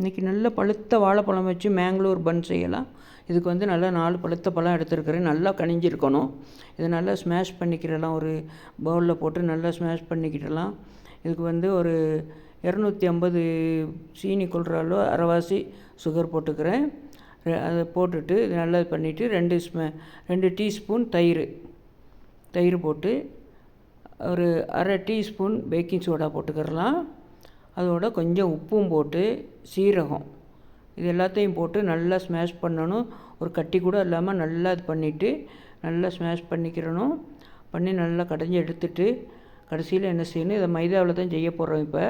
இன்றைக்கி நல்ல பழுத்த வாழைப்பழம் வச்சு மேங்களூர் பன் செய்யலாம். இதுக்கு வந்து நல்லா நாலு பழுத்த பழம் எடுத்துருக்கிறேன். நல்லா கனிஞ்சிருக்கணும். இதை நல்லா ஸ்மாஷ் பண்ணிக்கிடலாம். ஒரு பவுலில் போட்டு நல்லா ஸ்மாஷ் பண்ணிக்கிடலாம். இதுக்கு வந்து ஒரு இரநூத்தி ஐம்பது சீனி கொள்றாலோ அளவு அரைவாசி சுகர் போட்டுக்கிறேன். அதை போட்டுட்டு நல்லா பண்ணிவிட்டு ரெண்டு ஸ்மே ரெண்டு டீஸ்பூன் தயிர். தயிர் போட்டு ஒரு அரை டீஸ்பூன் பேக்கிங் சோடா போட்டுக்கிறலாம். அதோட கொஞ்சம் உப்பும் போட்டு சீரகம். இது எல்லாத்தையும் போட்டு நல்லா ஸ்மாஷ் பண்ணணும். ஒரு கட்டி கூட இல்லாமல் நல்லா இது பண்ணிவிட்டு நல்லா ஸ்மாஷ் பண்ணிக்கிறணும். பண்ணி நல்லா கடைஞ்சி எடுத்துட்டு கடைசியில் என்ன செய்யணும்? இதை மைதாவில் தான் செய்ய போகிறோம் இப்போ.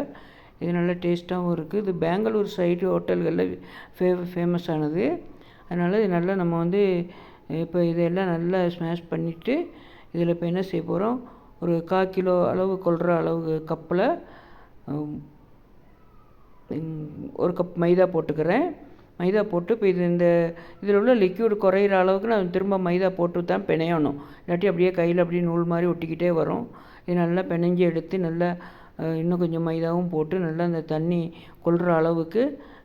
இது நல்லா டேஸ்ட்டாகவும் இருக்குது இது பெங்களூர் சைடு ஹோட்டல்களில் ஃபே ஃபேமஸானது அதனால் இது நல்லா நம்ம வந்து இப்போ இதெல்லாம் நல்லா ஸ்மாஷ் பண்ணிவிட்டு இதில் இப்போ என்ன செய்ய போகிறோம் ஒரு கால் கிலோ அளவு கொள்கிற அளவு கப்பில் ஒரு கப் மைதா போட்டுக்கிறேன். மைதா போட்டு இப்போ இது இந்த இதில் உள்ள லிக்யூடு குறையிற அளவுக்கு நான் திரும்ப மைதா போட்டு தான் பிணையணும். இல்லாட்டி அப்படியே கையில் அப்படியே நூல் மாதிரி ஒட்டிக்கிட்டே வரும். இது நல்லா பிணைஞ்சி எடுத்து நல்லா இன்னும் கொஞ்சம் மைதாவும் போட்டு நல்லா அந்த தண்ணி கொள்கிற அளவுக்கு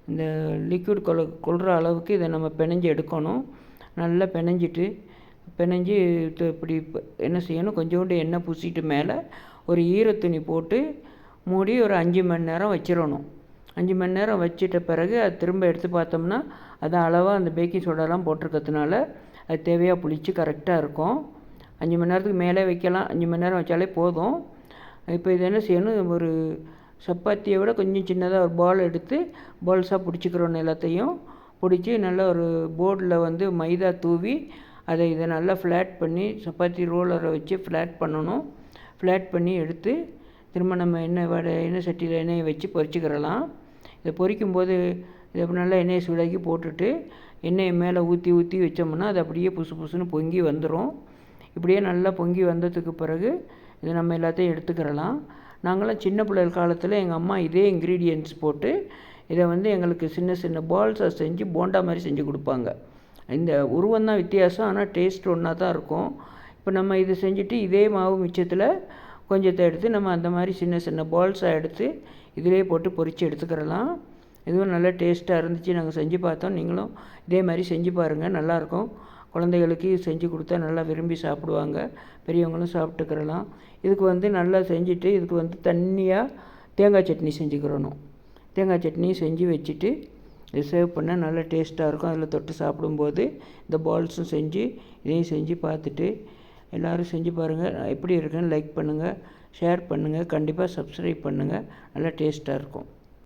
இந்த லிக்யூட் கொல கொள்கிற அளவுக்கு இதை நம்ம பிணைஞ்சி எடுக்கணும். நல்லா பிணைஞ்சிட்டு பிணைஞ்சி இப்படி என்ன செய்யணும்? கொஞ்சோண்டு எண்ணெய் பூசிட்டு மேலே ஒரு ஈரத்துணி போட்டு மூடி ஒரு அஞ்சு மணி நேரம் வச்சிடணும். அஞ்சு மணி நேரம் வச்சிட்ட பிறகு அது திரும்ப எடுத்து பார்த்தோம்னா அது அளவாக அந்த பேக்கிங் சோடாலாம் போட்டிருக்கிறதுனால அது தேவையாக புளிச்சு கரெக்டாக இருக்கும். அஞ்சு மணி நேரத்துக்கு மேலே வைக்கலாம். அஞ்சு மணி நேரம் வச்சாலே போதும். இப்போ இது என்ன செய்யணும்? ஒரு சப்பாத்தியை விட கொஞ்சம் சின்னதாக ஒரு பால் எடுத்து பால்ஸாக பிடிச்சிக்கிறோன்னு எல்லாத்தையும். பிடிச்சி நல்லா ஒரு போர்டில் வந்து மைதா தூவி அதை இதை நல்லா ஃப்ளாட் பண்ணி சப்பாத்தி ரோலரை வச்சு ஃப்ளாட் பண்ணணும். ஃப்ளாட் பண்ணி எடுத்து திரும்ப நம்ம எண்ணெய் வடை எண்ணெய் சட்டியில் எண்ணெயை வச்சு பொறிச்சிக்கிறலாம் இதை பொரிக்கும் போது இதை நல்லா எண்ணெயை சூடாக்கி போட்டுட்டு எண்ணெயை மேலே ஊற்றி ஊற்றி வச்சோம்னா அது அப்படியே புசு புசுன்னு பொங்கி வந்துடும் இப்படியே நல்லா பொங்கி வந்ததுக்கு பிறகு இதை நம்ம எல்லாத்தையும் எடுத்துக்கிறலாம். நாங்களாம் சின்ன பிள்ளைகள் காலத்தில் எங்கள் அம்மா இதே இன்க்ரீடியன்ட்ஸ் போட்டு இதை வந்து எங்களுக்கு சின்ன சின்ன பால்ஸாக செஞ்சு போண்டா மாதிரி செஞ்சு கொடுப்பாங்க. இந்த உருவம் தான் வித்தியாசம் ஆனால் டேஸ்ட் ஒன்றா தான் இருக்கும். இப்போ நம்ம இதை செஞ்சுட்டு இதே மாவு மிச்சத்தில் கொஞ்சத்தை எடுத்து நம்ம அந்த மாதிரி சின்ன சின்ன பால்ஸாக எடுத்து இதிலே போட்டு பொரித்து எடுத்துக்கிறலாம். இதுவும் நல்லா டேஸ்ட்டாக இருந்துச்சு. நாங்கள் செஞ்சு பார்த்தோம். நீங்களும் இதே மாதிரி செஞ்சு பாருங்கள் நல்லாயிருக்கும். குழந்தைகளுக்கு செஞ்சு கொடுத்தா நல்லா விரும்பி சாப்பிடுவாங்க. பெரியவங்களும் சாப்பிட்டுக்கிறலாம். இதுக்கு வந்து நல்லா செஞ்சுட்டு இதுக்கு வந்து தண்ணியாக தேங்காய் சட்னி செஞ்சுக்கிறணும். தேங்காய் சட்னி செஞ்சு வச்சுட்டு இதை சேவ் பண்ணால் நல்லா டேஸ்ட்டாக இருக்கும். அதில் தொட்டு சாப்பிடும்போது இந்த பால்ஸும் செஞ்சு இதையும் செஞ்சு பார்த்துட்டு எல்லோரும் செஞ்சு பாருங்கள் எப்படி இருக்குன்னு லைக் பண்ணுங்கள் ஷேர் பண்ணுங்கள் கண்டிப்பாக சப்ஸ்கிரைப் பண்ணுங்கள் நல்லா டேஸ்ட்டாக இருக்கும்.